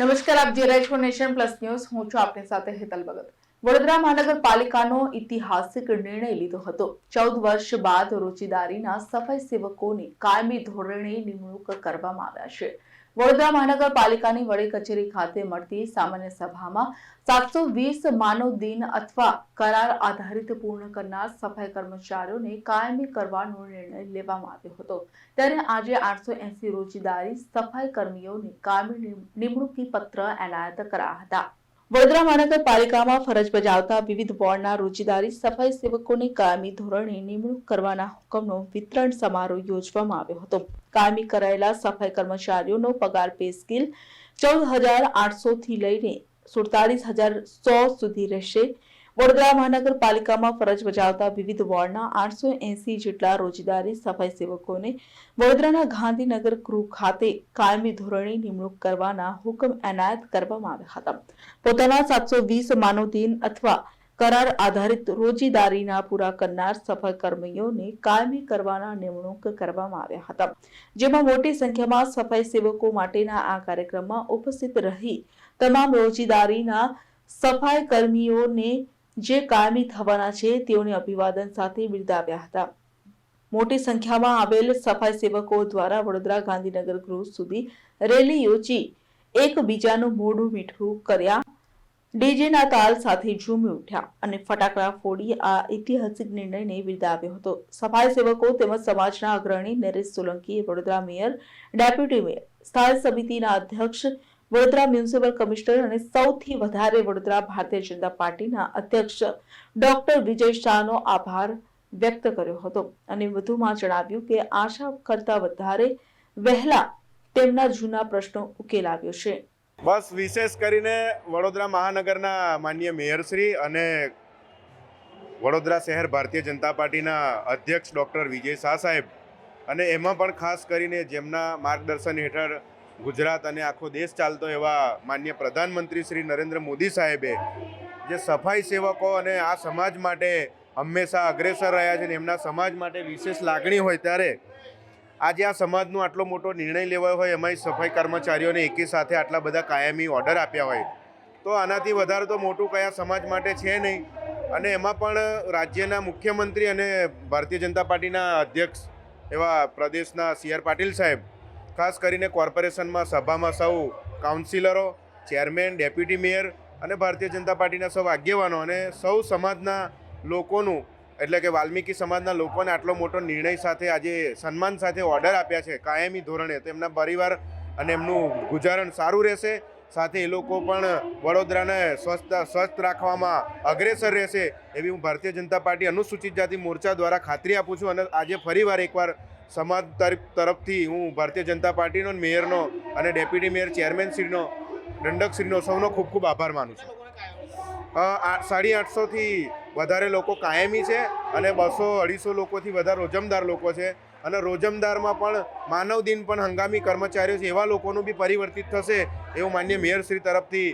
નમસ્કાર, આપ જે રહ્યા છો નેશન પ્લસ ન્યૂઝ. હું છું આપની સાથે હેતલ ભગત. વડોદરા મહાનગરપાલિકાનો ઐતિહાસિક નિર્ણય લીધો હતો. ચૌદ વર્ષ બાદ રોજીદારીના સફાઈ સેવકોની કાયમી ધોરણે નિમણૂક કરવામાં આવ્યા છે. વડોદરા મહાનગરપાલિકાની વડી કચેરી ખાતે મળતી સામાન્ય સભામાં સાતસો વીસ માનવ દિન અથવા કરાર આધારિત પૂર્ણ કરનાર સફાઈ કર્મચારીઓને કાયમી કરવાનો નિર્ણય લેવામાં આવ્યો હતો. ત્યારે આજે આઠસો એસી રોજદારી સફાઈ કર્મીઓને કાયમી નિમણૂકી પત્ર એનાયત કરાયા હતા. વડોદરા મહાનગરપાલિકામાં ફરજ બજાવતા વિવિધ વોર્ડના રોજીદારી સફાઈ સેવકોની કાયમી ધોરણે નિમણૂક કરવાના હુકમનો વિતરણ સમારોહ યોજવામાં આવ્યો હતો. કાયમી કરાયેલા સફાઈ કર્મચારીઓનો પગાર પે સ્કેલ ચૌદ હજાર આઠસોથી લઈને સુડતાલીસ હજાર સો સુધી રહેશે. વડોદરા મહાનગરપાલિકામાં ફરજ બજાવતા વિવિધ વોર્ડના આઠસો એસી જેટલા રોજદારી સફાઈ સેવકોને વડોદરાના ગાંધીનગર ગૃહ ખાતે કાયમી ધોરણે નિમણૂક કરવાના હુકમ એનાયત કરવામાં આવ્યા હતા. પોતાના સાતસો વીસ માનવ દિન અથવા કરાર આધારિત રોજીદારીના પૂરા કરનાર સફાઈ કર્મીઓને કાયમી કરવાના નિમણૂક કરવામાં આવ્યા હતા. જેમાં મોટી સંખ્યામાં સફાઈ સેવકો માટેના આ કાર્યક્રમમાં ઉપસ્થિત રહી તમામ રોજીદારીના સફાઈ કર્મીઓને જે કાયમી થવાના છે તેઓને અભિવાદન સાથે બિરદાવ્યા હતા. મોટી સંખ્યામાં આવેલ સફાઈ સેવકો દ્વારા વડોદરા ગાંધીનગર ગૃહ સુધી રેલી યોજી એકબીજાનું મોઢું મીઠું કર્યા. ડીજેના તાલ સાથે ઝૂમી ઉઠ્યા અને ફટાકડા ફોડી આ ઐતિહાસિક નિર્ણયને બિરદાવ્યો હતો. સફાઈ સેવકો તેમજ સમાજના અગ્રણી નરેશ સોલંકીએ વડોદરા મેયર, ડેપ્યુટી મેયર, સ્થાયી સમિતિના અધ્યક્ષ વડોદરા મ્યુનિસિપલ કમિશનર અને સૌથી વધારે વડોદરા ભારતીય જનતા પાર્ટીના અધ્યક્ષ ડોક્ટર વિજય શાહનો આભાર વ્યક્ત કર્યો હતો. અને વધુમાં જણાવ્યું કે આશા કરતા વધારે વહેલા તેમના જૂના પ્રશ્નો ઉકેલાવ્યો છે. બસ વિશેષ કરીને વડોદરા મહાનગરના માન્ય મેયરશ્રી અને વડોદરા શહેર ભારતીય જનતા પાર્ટીના અધ્યક્ષ ડૉક્ટર વિજય શાહ સાહેબ અને એમાં પણ ખાસ કરીને જેમના માર્ગદર્શન હેઠળ ગુજરાત અને આખો દેશ ચાલતો એવા માન્ય પ્રધાનમંત્રી શ્રી નરેન્દ્ર મોદી સાહેબે જે સફાઈ સેવકો અને આ સમાજ માટે હંમેશા અગ્રેસર રહ્યા છે ને એમના સમાજ માટે વિશેષ લાગણી હોય ત્યારે આજે આ સમાજનો આટલો મોટો નિર્ણય લેવાયો હોય, એમાંય સફાઈ કર્મચારીઓને એકી સાથે આટલા બધા કાયમી ઓર્ડર આપ્યા હોય. તો આનાથી વધારે તો મોટું કયા સમાજ માટે છે નહીં. અને એમાં પણ રાજ્યના મુખ્યમંત્રી અને ભારતીય જનતા પાર્ટીના અધ્યક્ષ એવા પ્રદેશના સી આર પાટીલ સાહેબ ખાસ કરીને કોર્પોરેશનમાં સભામાં સૌ કાઉન્સિલરો, ચેરમેન, ડેપ્યુટી મેયર અને ભારતીય જનતા પાર્ટીના સૌ આગેવાનો અને સૌ સમાજના લોકોનું, એટલે કે વાલ્મીકી સમાજના લોકોને આટલો મોટો નિર્ણય સાથે આજે સન્માન સાથે ઓર્ડર આપ્યા છે કાયમી ધોરણે. તો એમના પરિવાર અને એમનું ગુજારણ સારું રહેશે. સાથે એ લોકો પણ વડોદરાને સ્વસ્થ સ્વસ્થ રાખવામાં અગ્રેસર રહેશે એવી હું ભારતીય જનતા પાર્ટી અનુસૂચિત જાતિ મોરચા દ્વારા ખાતરી આપું છું અને આજે ફરીવાર એકવાર સમાજ તરફ તરફથી હું ભારતીય જનતા પાર્ટીનો મેયરનો અને ડેપ્યુટી મેયર ચેરમેનશ્રીનો દંડકશ્રીનો સૌનો ખૂબ ખૂબ આભાર માનું છું. સાડી આઠસોથી વધારે લોકો કાયમી છે અને બસો અઢીસો લોકોથી વધારે રોજમદાર લોકો છે અને રોજમદારમાં પણ માનવ દિન પણ હંગામી કર્મચારીઓ છે એવા લોકોનું બી પરિવર્તિત થશે એવું માન્ય મેયરશ્રી તરફથી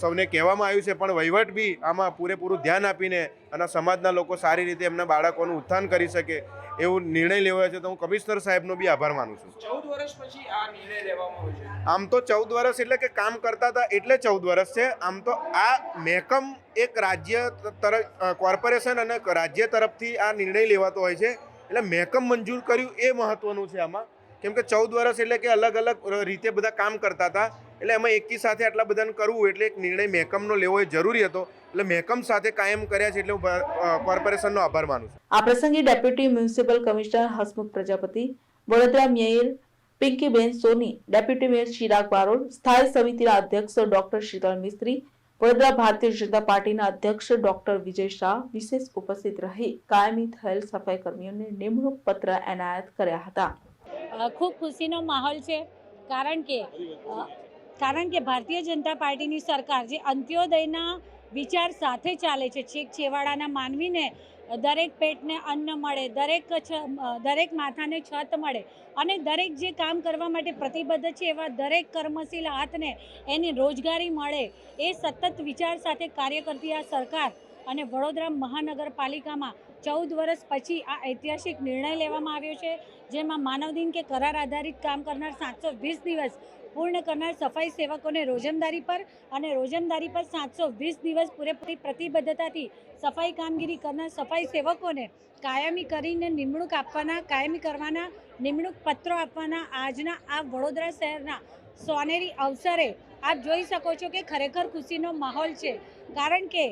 સૌને કહેવામાં આવ્યું છે પણ વહીવટ બી આમાં પૂરેપૂરું ધ્યાન આપીને અને સમાજના લોકો સારી રીતે એમના બાળકોનું ઉત્થાન કરી શકે એવું નિર્ણય લેવાયો છે. તો હું કમિશનર સાહેબનો બી આભાર માનું છું. ચૌદ વર્ષ પછી આ નિર્ણય લેવામાં આવ્યો છે. આમ તો ચૌદ વર્ષ એટલે કે કામ કરતા હતા એટલે ચૌદ વર્ષ છે. આમ તો આ મહેકમ એક રાજ્ય તરફ કોર્પોરેશન અને રાજ્ય તરફથી આ નિર્ણય લેવાતો હોય છે. એટલે મહેકમ મંજૂર કર્યું એ મહત્વનું છે આમાં. કેમ કે ચૌદ વર્ષ એટલે કે અલગ અલગ રીતે બધા કામ કરતા હતા. એટલે એમાં એકી સાથે આટલા બધાને કરવું એટલે એક નિર્ણય મહેકમનો લેવો એ જરૂરી હતો. એટલે મહેકમ સાથે કાયમ કર્યા છે એટલે હું કોર્પોરેશનનો આભાર માનું છું. આ પ્રસંગે deputy municipal commissioner Hasmukh Prajapati Vadodara mayor Pinkiben Soni deputy mayor Chirag Barod સ્થાયી સમિતિના અધ્યક્ષ ડોક્ટર શીતલ મિસ્ત્રી વડોદરા ભારતીય જનતા પાર્ટીના અધ્યક્ષ ડોક્ટર વિજય શાહ વિશેષ ઉપસ્થિત રહી કાયમી થયેલ સફાઈ કર્મીઓને નિમણૂક પત્ર એનાયત કર્યા હતા. ખૂબ ખુશીનો માહોલ છે કારણ કે કારણ કે ભારતીય જનતા પાર્ટીની સરકાર જે અંત્યોદયના વિચાર સાથે ચાલે છે, છેક છેવાડાના માનવીને દરેક પેટને અન્ન મળે, દરેક દરેક માથાને છત મળે અને દરેક જે કામ કરવા માટે પ્રતિબદ્ધ છે, એવા દરેક કર્મશીલ હાથને એની રોજગારી મળે એ સતત વિચાર સાથે કાર્ય કરતી આ સરકાર અને વડોદરા મહાનગરપાલિકામાં ચૌદ વર્ષ પછી આ ઐતિહાસિક નિર્ણય લેવામાં આવ્યો છે, જેમાં માનવદિન કે કરાર આધારિત કામ કરનાર સાતસો વીસ દિવસ પૂર્ણ કરનાર સફાઈ સેવકોને રોજમદારી પર અને રોજમદારી પર સાતસો વીસ દિવસ પૂરેપૂરી પ્રતિબદ્ધતાથી સફાઈ કામગીરી કરનાર સફાઈ સેવકોને કાયમી કરીને નિમણૂક આપવાના, કાયમી કરવાના નિમણૂક પત્રો આપવાના આજના આ વડોદરા શહેરના સોનેરી અવસરે આપ જોઈ શકો છો કે ખરેખર ખુશીનો માહોલ છે. કારણ કે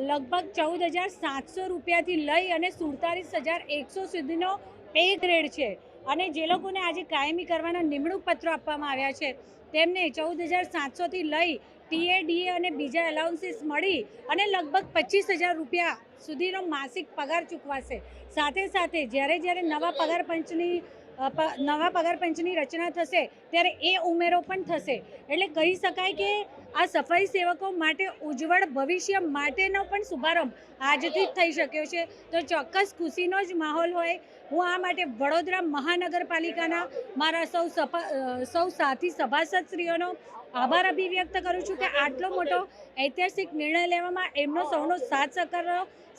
લગભગ ચૌદ હજાર સાતસો રૂપિયાથી લઈ અને સુડતાલીસ હજાર એકસો સુધીનો પે ગ્રેડ છે. અને જે લોકોને આજે કાયમી કરવાના નિમણૂક પત્રો આપવામાં આવ્યા છે, તેમને ચૌદ હજાર સાતસોથી લઈ ટીએડીએ અને બીજા એલાઉન્સીસ મળી અને લગભગ પચીસ હજાર રૂપિયા સુધીનો માસિક પગાર ચૂકવાશે. સાથે સાથે જ્યારે જ્યારે નવા પગાર પંચની નવા પગાર પંચની રચના થશે, ત્યારે એ ઉમેરો પણ થશે. એટલે કહી શકાય કે આ સફાઈ સેવકો માટે ઉજ્જવળ ભવિષ્ય માટેનો પણ શુભારંભ આજથી જ થઈ શક્યો છે. તો ચોક્કસ ખુશીનો જ માહોલ હોય. હું આ માટે વડોદરા મહાનગરપાલિકાના મારા સૌ સૌ સાથી સભાસદશ્રીઓનો આભાર અભિવ્યક્ત કરું છું કે આટલો મોટો ઐતિહાસિક નિર્ણય લેવામાં એમનો સૌનો સાથ સહકાર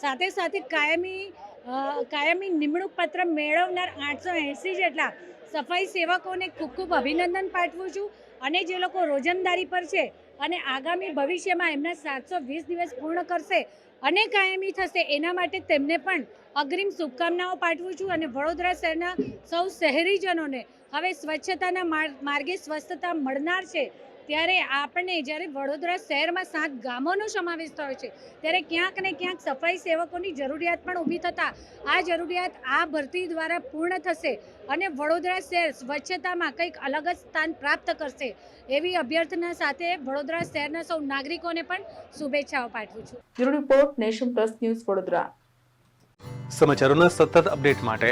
સાથે સાથે કાયમી કાયમી નિમણૂક પત્ર મેળવનાર આઠસો એંસી જેટલા સફાઈ સેવકોને ખૂબ ખૂબ અભિનંદન પાઠવું છું અને જે લોકો રોજમદારી પર છે અને આગામી ભવિષ્યમાં એમના સાતસો વીસ દિવસ પૂર્ણ કરશે અને કાયમી થશે એના માટે તેમને પણ અગ્રિમ શુભકામનાઓ પાઠવું છું અને વડોદરા શહેરના સૌ શહેરીજનોને હવે સ્વચ્છતાના માર- માર્ગે સ્વસ્થતા મળનાર છે ત્યારે આપણને જ્યારે વડોદરા શહેરમાં સાત ગામોનો સમાવેશ થયો છે ત્યારે ક્યાંક ને ક્યાંક સફાઈ સેવકોની જરૂરિયાત પણ ઊભી થતાં આ જરૂરિયાત આ ભરતી દ્વારા પૂર્ણ થશે અને વડોદરા શહેર સ્વચ્છતામાં કંઈક અલગ જ સ્થાન પ્રાપ્ત કરશે એવી અભ્યર્થના સાથે વડોદરા શહેરના સૌ નાગરિકોને પણ શુભેચ્છાઓ પાઠવું છું. Report nation plus news Vadodara. સમાચારોના સતત અપડેટ માટે